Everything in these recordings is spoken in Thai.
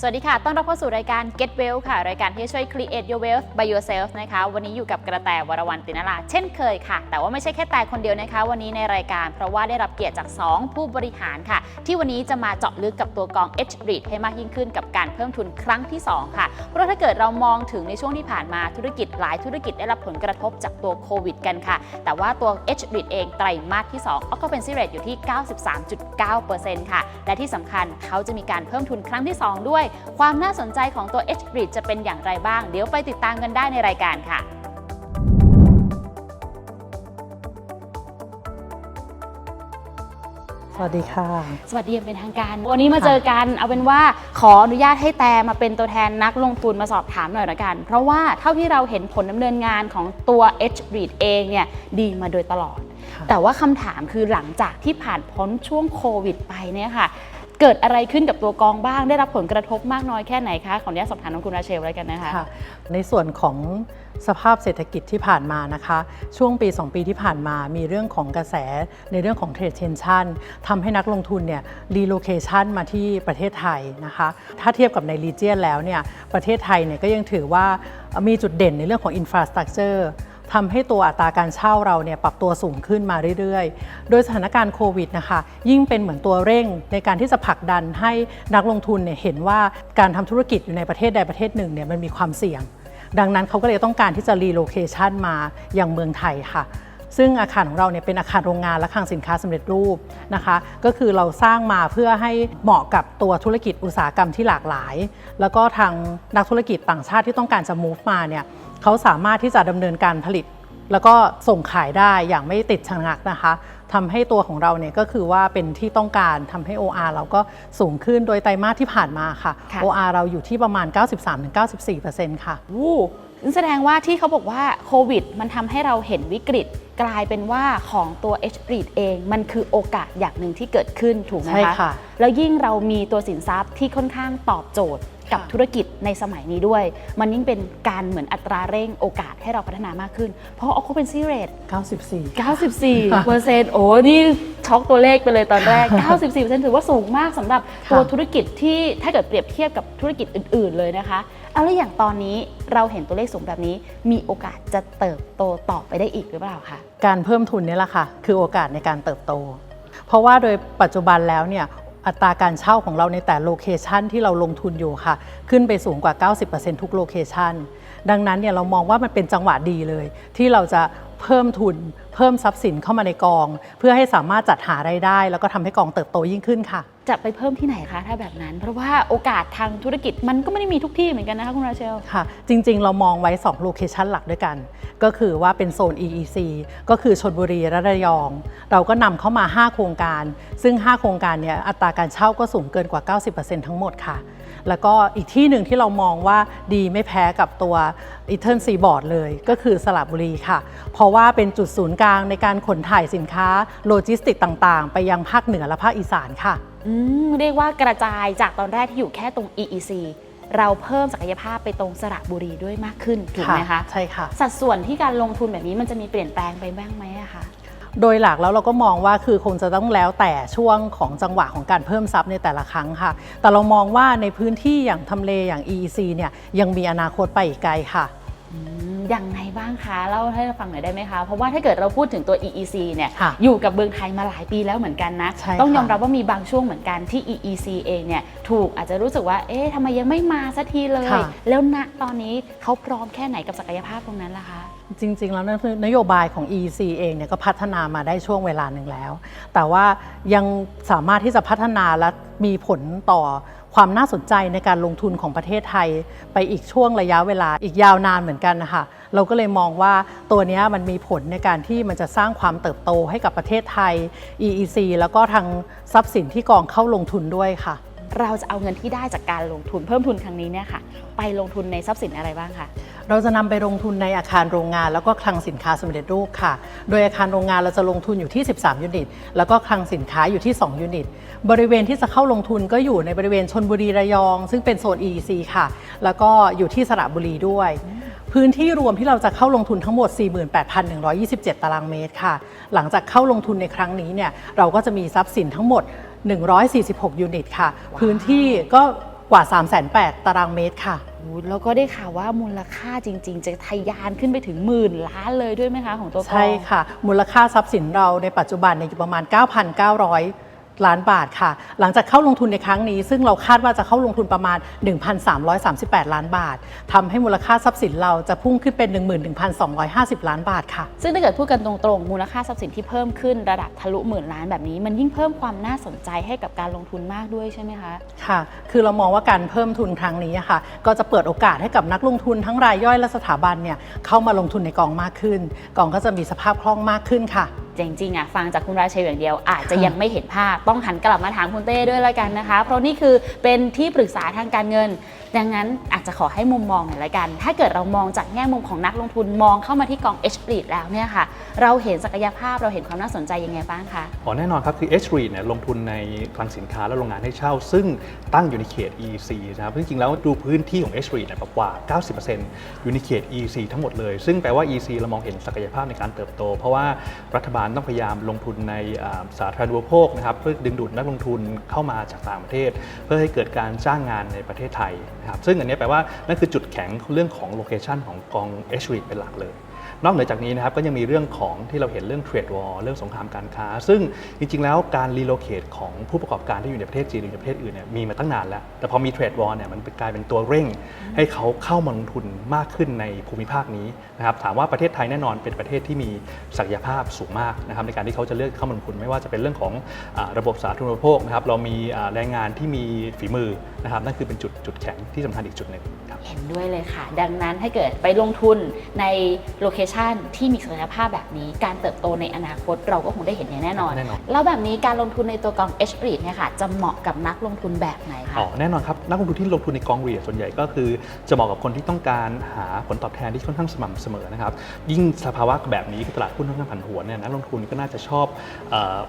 สวัสดีค่ะ ต้อนรับเข้าสู่รายการ Get Well ค่ะ รายการที่ช่วย create your wealth by yourself นะคะ วันนี้อยู่กับกระแตวรวรรณตินราเช่นเคยค่ะ แต่ว่าไม่ใช่แค่แต่คนเดียวนะคะ วันนี้ในรายการ เพราะว่าได้รับเกียรติจาก 2 ผู้บริหารค่ะ ที่วันนี้จะมาเจาะลึกกับตัวกอง H r e a d ให้มากยิ่งขึ้นกับการเพิ่มทุนครั้งที่ 2 ค่ะ เพราะถ้าเกิดเรามองถึงในช่วงที่ผ่านมาธุรกิจหลายธุรกิจได้รับผลกระทบจากตัวโควิด กันค่ะ แต่ว่าตัว H r e a d เองไตรมาสที่2 occupancy rate อยู่ที่ 93.9%ค่ะ และที่สำคัญเขาจะมีการเพิ่มทุนครั้งที่ 2 ด้วยความน่าสนใจของตัว H r e a d จะเป็นอย่างไรบ้าง เดี๋ยวไปติดตามกันได้ในรายการค่ะสวัสดีค่ะ สวัสดีอย่างเป็นทางการ วันนี้มาเจอกันเอาเป็นว่าขออนุญาตให้แต่มาเป็นตัวแทนนักลงทุนมาสอบถามหน่อยละกัน เพราะว่าเท่าที่เราเห็นผลดำเนินงานของตัว H r e a d เองเนี่ยดีมาโดยตลอดค่ะแต่ว่าคำถามคือหลังจากที่ผ่านพ้นช่วงโควิดไปเนี่ยค่ะ เกิดอะไรขึ้นกับตัวกองบ้าง ได้รับผลกระทบมากน้อยแค่ไหนคะขออนุญาตสอบถามน้องคุณราเชลเลยกันนะคะค่ะในส่วนของสภาพเศรษฐกิจที่ผ่านมานะคะ ช่วงปี 2 ปีที่ผ่านมามีเรื่องของกระแสในเรื่องของเทรดเทนชันทำให้นักลงทุนเนี่ยรีโลเคชันมาที่ประเทศไทยนะคะ ถ้าเทียบกับในรีเจียนแล้วเนี่ยประเทศไทยเนี่ยก็ยังถือว่ามีจุดเด่นในเรื่องของอินฟราสตรักเจอร์ ทำให้ตัวอัตราการเช่าเราเนี่ยปรับตัวสูงขึ้นมาเรื่อยๆ โดยสถานการณ์โควิดนะคะยิ่งเป็นเหมือนตัวเร่งในการที่จะผลักดันให้นักลงทุนเนี่ยเห็นว่าการทำธุรกิจอยู่ในประเทศใดประเทศหนึ่งเนี่ยมันมีความเสี่ยง ดังนั้นเขาก็เลยต้องการที่จะรีโลเคชันมาอย่างเมืองไทยค่ะ ซึ่งอาคารของเราเนี่ยเป็นอาคารโรงงานและคลังสินค้าสำเร็จรูปนะคะ ก็คือเราสร้างมาเพื่อให้เหมาะกับตัวธุรกิจอุตสาหกรรมที่หลากหลาย แล้วก็ทางนักธุรกิจต่างชาติที่ต้องการจะ move มาเนี่ยเขาสามารถที่จะดำเนินการผลิต แล้วก็ส่งขายได้อย่างไม่ติดชะงักนะคะทำให้ตัวของเราเนี่ยก็คือว่าเป็นที่ต้องการทำให้ OR เราก็สูงขึ้นโดยไตรมาสที่ผ่านมาค่ะค่ะ OR เราอยู่ที่ประมาณ 93-94%ค่ะวู้นั่น แสดงว่าที่เขาบอกว่าโควิด มันทำให้เราเห็นวิกฤตกลายเป็นว่าของตัว H r e a d เอง มันคือโอกาสอย่างหนึ่งที่เกิดขึ้นถูกไหมใช่คะค่ะ แล้วยิ่งเรามีตัวสินทรัพย์ที่ค่อนข้างตอบโจทย์กับค่ะธุรกิจในสมัยนี้ด้วย มันยิ่งเป็นการเหมือนอัตราเร่งโอกาสให้เราพัฒนามากขึ้น เพราะ occupancy rate 94 94เปอร์เซ็นต์โอ้นี่ช็อกตัวเลขไปเลยตอนแรก 94เปอร์เซ็นต์ถือว่าสูงมากสำหรับตัวค่ะธุรกิจที่ถ้าเกิดเปรียบเทียบกับธุรกิจอื่น ๆ เลยนะคะ เอาแล้วอย่างตอนนี้เราเห็นตัวเลขสูงแบบนี้ มีโอกาสจะเติบโตต่อไปได้อีกหรือเปล่าคะการเพิ่มทุนนี่แหละค่ะ คือโอกาสในการเติบโต เพราะว่าโดยปัจจุบันแล้วเนี่ยอัตราการเช่าของเราในแต่โลเคชันที่เราลงทุนอยู่ค่ะ ขึ้นไปสูงกว่า 90%ทุกโลเคชันดังนั้นเนี่ยเรามองว่ามันเป็นจังหวะดีเลย ที่เราจะ เพิ่มทุน เพิ่มทรัพย์สินเข้ามาในกอง เพื่อให้สามารถจัดหารายได้ แล้วก็ทำให้กองเติบโตยิ่งขึ้นค่ะ จะไปเพิ่มที่ไหนคะถ้าแบบนั้น เพราะว่าโอกาสทางธุรกิจมันก็ไม่ได้มีทุกที่เหมือนกันนะคะคุณราเชลค่ะ จริงๆ เรามองไว้2โลเคชันหลักด้วยกัน ก็คือว่าเป็นโซน EEC ก็คือชนบุรีและระยอง เราก็นำเข้ามา 5 โครงการ ซึ่ง 5 โครงการเนี่ยอัตราการเช่าก็สูงเกินกว่า 90%ทั้งหมดค่ะ แล้วก็อีกที่หนึ่งที่เรามองว่าดีไม่แพ้กับตัวอีเทิร์นซีบอร์ดเลย ก็คือสระบุรีค่ะ เพราะว่าเป็นจุดศูนย์กลางในการขนถ่ายสินค้าโลจิสติกต่างๆ ไปยังภาคเหนือและภาคอีสานค่ะอืมเรียกว่ากระจายจากตอนแรกที่อยู่แค่ตรง EEC เราเพิ่มศักยภาพไปตรงสระบุรีด้วยมากขึ้นถูกไหมคะใช่ค่ะ สัดส่วนที่การลงทุนแบบนี้มันจะมีเปลี่ยนแปลงไปบ้างไหมอะคะ โดยหลักแล้วเราก็มองว่าคือคงจะต้องแล้วแต่ช่วงของจังหวะของการเพิ่มทรัพย์ในแต่ละครั้งค่ะ แต่เรามองว่าในพื้นที่อย่างทำเลอย่าง EEC เนี่ยยังมีอนาคตไปอีกไกลค่ะอืมยังไงบ้างคะเล่าให้เราฟังหน่อยได้ไหมคะ เพราะว่าถ้าเกิดเราพูดถึงตัว EEC เนี่ยค่ะอยู่กับเมืองไทยมาหลายปีแล้วเหมือนกันนะใช่ต้องยอมค่ะรับว่ามีบางช่วงเหมือนกันที่ EEC เองเนี่ยถูกอาจจะรู้สึกว่า เอ๊ะทำไมยังไม่มาสักทีเลยค่ะแล้วณตอนนี้เขาพร้อมแค่ไหนกับศักยภาพตรงนั้นล่ะคะ จริง ๆ แล้วนั่นคือนโยบายของ EEC เองเนี่ยก็พัฒนามาได้ช่วงเวลาหนึ่งแล้ว แต่ว่ายังสามารถที่จะพัฒนาและมีผลต่อความน่าสนใจในการลงทุนของประเทศไทย ไปอีกช่วงระยะเวลาอีกยาวนานเหมือนกันนะคะเราก็เลยมองว่าตัวนี้มันมีผลในการที่มันจะสร้างความเติบโตให้กับประเทศไทย EEC แล้วก็ทางทรัพย์สินที่กองเข้าลงทุนด้วยค่ะ เราจะเอาเงินที่ได้จากการลงทุนเพิ่มทุนครั้งนี้เนี่ยค่ะ ไปลงทุนในทรัพย์สินอะไรบ้างคะ เราจะนำไปลงทุนในอาคารโรงงาน แล้วก็คลังสินค้าสำเร็จรูปค่ะ โดยอาคารโรงงานเราจะลงทุนอยู่ที่ 13 ยูนิต แล้วก็คลังสินค้าอยู่ที่ 2 ยูนิต บริเวณที่จะเข้าลงทุนก็อยู่ในบริเวณชนบุรีระยอง ซึ่งเป็นโซน EEC ค่ะ แล้วก็อยู่ที่สระบุรีด้วยพื้นที่รวมที่เราจะเข้าลงทุนทั้งหมด 48,127 ตารางเมตรค่ะ หลังจากเข้าลงทุนในครั้งนี้เนี่ยเราก็จะมีทรัพย์สินทั้งหมด 146 ยูนิตค่ะ พื้นที่ก็กว่า 3 8 0 0 0ตารางเมตรค่ะ แล้วก็ได้ข่าวว่ามูลค่าจริง ๆ จะทะยานขึ้นไปถึงหมื่นล้านเลยด้วยไหมคะของตัวกอง ใช่ค่ะ มูลค่าทรัพย์สินเราในปัจจุบันเนี่ยอยู่ประมาณ 9,900 ล้านบาทค่ะ หลังจากเข้าลงทุนในครั้งนี้ ซึ่งเราคาดว่าจะเข้าลงทุนประมาณ 1,338 ล้านบาททำให้มูลค่าทรัพย์สินเราจะพุ่งขึ้นเป็น 11,250 ล้านบาทค่ะ ซึ่งถ้าเกิดพูดกันตรงๆ มูลค่าทรัพย์สินที่เพิ่มขึ้นระดับทะลุหมื่นล้านแบบนี้ มันยิ่งเพิ่มความน่าสนใจให้กับการลงทุนมากด้วยใช่ไหมคะ ค่ะ คือเรามองว่าการเพิ่มทุนครั้งนี้อะค่ะ ก็จะเปิดโอกาสให้กับนักลงทุนทั้งรายย่อยและสถาบันเนี่ยเข้ามาลงทุนในกองมากขึ้น กองก็จะมีสภาพคล่องมากขึ้นค่ะจริงๆอะฟังจากคุณราเชลอย่างเดียว อาจจะยังไม่เห็นภาพ ต้องหันกลับมาถามคุณเต้ด้วยละกันนะคะ เพราะนี่คือเป็นที่ปรึกษาทางการเงิน ดังนั้นอาจจะขอให้มุมมองหน่อยละกัน ถ้าเกิดเรามองจากแง่มุมของนักลงทุนมองเข้ามาที่กอง H ป r แล้วเนี่ยค่ะ เราเห็นศักยภาพเราเห็นความน่าสนใจยังไงบ้างคะอ๋อแน่นอนครับคือ H REIT เนี่ยลงทุนในคลังสินค้าและโรงงานให้เช่า ซึ่งตั้งอยู่ในเขต EC นะครับจริงๆแล้วดูพื้นที่ของ H REIT เนี่ยกว่า 90%อยู่ในเขต EC ทั้งหมดเลย ซึ่งแปลว่า EC เรามองเห็นศักยภาพในการเติบโต เพราะว่ารัฐบาลต้องพยายามลงทุนในสาธารณูปโภคนะครับเพื่อดึงดูดนักลงทุนเข้ามาจากต่างประเทศ เพื่อให้เกิดการจ้างงานในประเทศไทยนะครับซึ่งอันนี้แปลว่านั่นคือจุดแข็งเรื่องของโลเคชันของกอง H REIT เป็นหลักเลย นอกเหนือจากนี้นะครับก็ยังมีเรื่องของที่เราเห็นเรื่องเทรดวอ r เรื่องสงครามการค้า ซึ่งจริง ๆ แล้วการรีโลเคตของผู้ประกอบการที่อยู่ในประเทศจีนหรือในประเทศอื่นเนี่ยมีมาตั้งนานแล้ว แต่พอมีเทรดวอ r เนี่ยมันกลายเป็นตัวเร่ง ให้เขาเข้ามาลงทุนมากขึ้นในภูมิภาคนี้นะครับถามว่าประเทศไทยแน่นอนเป็นประเทศที่มีศักยภาพสูงมากนะครับในการที่เขาจะเลือกเข้ามาลงทุนไม่ว่าจะเป็นเรื่องของอาระบบสาธารณูปโภคนะครับเรามีแรงงานที่มีฝีมือ นะครับนั่นคือเป็นจุดจุดแข็งที่สำคัญอีกจุดหนึ่งครับ เห็นด้วยเลยค่ะ ดังนั้นถ้าเกิดไปลงทุนในโลเคชันที่มีศักยภาพแบบนี้ การเติบโตในอนาคตเราก็คงได้เห็นอย่างแน่นอน แน่นอน แล้วแบบนี้การลงทุนในตัวกอง H r e i t เนี่ยค่ะ จะเหมาะกับนักลงทุนแบบไหนคะ อ๋อแน่นอนครับ นักลงทุนที่ลงทุนในกองเรียส่วนใหญ่ก็คือ จะเหมาะกับคนที่ต้องการหาผลตอบแทนที่ค่อนข้างสม่ำเสมอนะครับยิ่งสภาวะแบบนี้คือตลาดหุ้นค่อนข้างผันผวนเนี่ยนักลงทุนก็น่าจะชอบเออ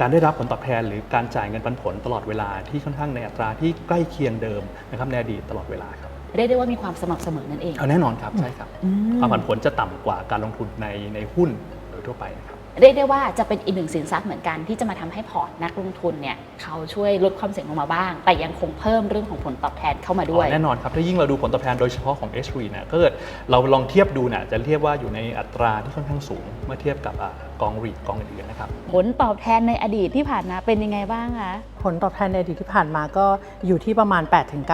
การได้รับผลตอบแทนหรือการจ่ายเงินปันผลตลอดเวลาที่ค่อนข้างในอัตราที่ใกล้เคียงเดิมนะครับในอดีตตลอดเวลาครับเรียกได้ว่ามีความสม่ำเสมอนั่นเองเอาแน่นอนครับใช่ครับอืมความผันผวนจะต่ำกว่าการลงทุนในในหุ้นโดยทั่วไปนะครับ เรียกได้ว่าจะเป็นอีกหนึ่งสินทรัพย์เหมือนกันที่จะมาทำให้พอร์ตนักลงทุนเนี่ยเขาช่วยลดความเสี่ยงลงมาบ้าง แต่ยังคงเพิ่มเรื่องของผลตอบแทนเข้ามาด้วยแน่นอนครับถ้ายิ่งเราดูผลตอบแทนโดยเฉพาะของ h อ e เนี่ยก็เกิดเราลองเทียบดูเนี่ยจะเทียบว่าอยู่ในอัตราที่ค่อนข้างสูง เมื่อเทียบกับอ่ากองรีกองอื่นๆนะครับผลตอบแทนในอดีตที่ผ่านมาเป็นยังไงบ้างคะผลตอบแทนในอดีตที่ผ่านมาก็อยู่ที่ประมาณ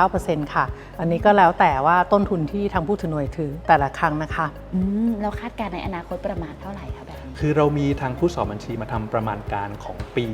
8-9%ค่ะ อันนี้ก็แล้วแต่ว่าต้นทุนที่ทางผู้ถือหน่วยถือแต่ละครั้งนะคะอืมเราคาดการณ์ในอนาคตประมาณเท่าไหร่คะแบบนี้ คือเรามีทางผู้สอบบัญชีมาทำประมาณการของปี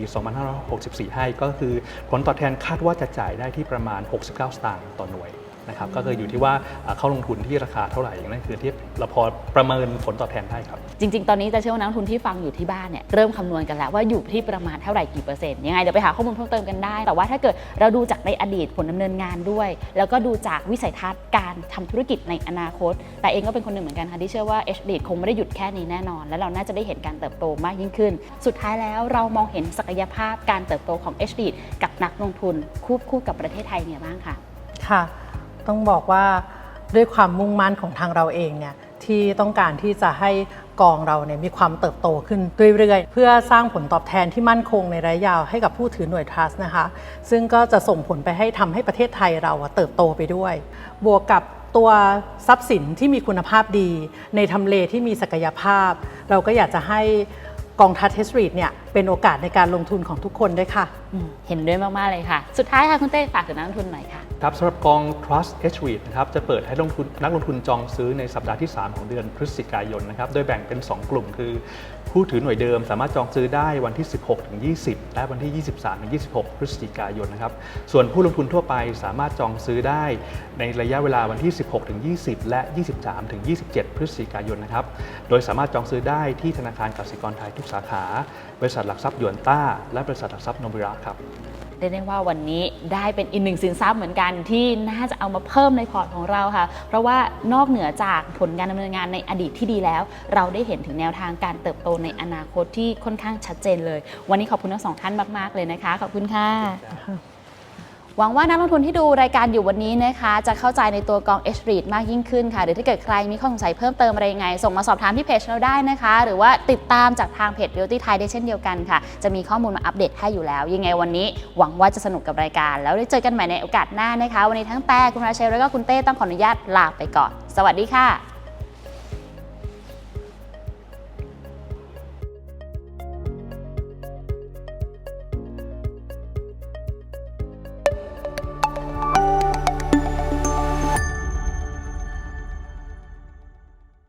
2564 ให้ ก็คือผลตอบแทนคาดว่าจะจ่ายได้ที่ประมาณ 69 สตางค์ต่อหน่วย นะครับก็คืออยู่ที่ว่าอ่าเข้าลงทุนที่ราคาเท่าไหร่อย่างนั้นคือที่เราพอประเมินผลตอบแทนได้ครับ จริง ๆ ตอนนี้จะเชื่อว่านักลงทุนที่ฟังอยู่ที่บ้านเนี่ยเริ่มคำนวณกันแล้วว่าอยู่ที่ประมาณเท่าไหร่กี่เปอร์เซ็นต์ยังไงเดี๋ยวไปหาข้อมูลเพิ่มเติมกันได้ แต่ว่าถ้าเกิดเราดูจากในอดีตผลดำเนินงานด้วย แล้วก็ดูจากวิสัยทัศน์การทำธุรกิจในอนาคต แต่เองก็เป็นคนหนึ่งเหมือนกันค่ะที่เชื่อว่า H d คงไม่ได้หยุดแค่นี้แน่นอน และเราน่าจะได้เห็นการเติบโตมากยิ่งขึ้น สุดท้ายแล้วเรามองเห็นศักยภาพการเติบโตของ H d กับนักลงทุนควบคู่กับประเทศไทยเนี่ยบ้างค่ะค่ะ ต้องบอกว่าด้วยความมุ่งมั่นของทางเราเองเนี่ยที่ต้องการที่จะให้กองเราเนี่ยมีความเติบโตขึ้นเรื่อยๆ เพื่อสร้างผลตอบแทนที่มั่นคงในระยะยาวให้กับผู้ถือหน่วย trust นะคะ ซึ่งก็จะส่งผลไปให้ทำให้ประเทศไทยเราเติบโตไปด้วย บวกกับตัวทรัพย์สินที่มีคุณภาพดี ในทำเลที่มีศักยภาพ เราก็อยากจะให้กองทัพเทสรีดเนี่ยเป็นโอกาสในการลงทุนของทุกคนด้วยค่ะอืมเห็นด้วยมาก ๆ เลยค่ะ สุดท้ายค่ะคุณเต้ฝากถึงนักลงทุนหน่อยค่ะ ครับสำหรับกอง Trust H REIT นะครับจะเปิดให้ลงทุนนักลงทุนจองซื้อในสัปดาห์ที่ 3 ของเดือนพฤศจิกายนนะครับโดยแบ่งเป็น 2 กลุ่มคือ ผู้ถือหน่วยเดิมสามารถจองซื้อได้วันที่ 16ถึง20 และวันที่ 23ถึง26 พฤศจิกายนนะครับส่วนผู้ลงทุนทั่วไปสามารถจองซื้อได้ ในระยะเวลาวันที่ 16ถึง20 และ 23ถึง27 พฤศจิกายนนะครับโดยสามารถจองซื้อได้ที่ธนาคารกสิกรไทยทุกสาขาบริษัทหลักทรัพย์หยวนต้า และบริษัทหลักทรัพย์โนบิระครับเรียกได้ว่าวันนี้ได้เป็นอีกหนึ่งสินทรัพย์เหมือนกันที่น่าจะเอามาเพิ่มในพอร์ตของเราค่ะ เพราะว่านอกเหนือจากผลการดำเนินงานในอดีตที่ดีแล้ว เราได้เห็นถึงแนวทางการเติบโตในอนาคตที่ค่อนข้างชัดเจนเลย วันนี้ขอบคุณทั้งสองท่านมาก ๆ เลยนะคะ ขอบคุณค่ะ หวังว่านักลงทุนที่ดูรายการอยู่วันนี้นะคะ จะเข้าใจในตัวกอง h r e i t มากยิ่งขึ้นค่ะ หรือถ้าเกิดใครมีข้อสงสัยเพิ่มเติมอะไรยังไง ส่งมาสอบถามที่เพจเราได้นะคะ หรือว่าติดตามจากทางเพจ Beauty Thai ได้เช่นเดียวกันค่ะ จะมีข้อมูลมาอัปเดตให้อยู่แล้ว ยังไงวันนี้ หวังว่าจะสนุกกับรายการ แล้วได้เจอกันใหม่ในโอกาสหน้านะคะ วันนี้ทั้งแต่คุณราเชลแล้วก็คุณเต้ต้องขออนุญาตลาไปก่อน สวัสดีค่ะ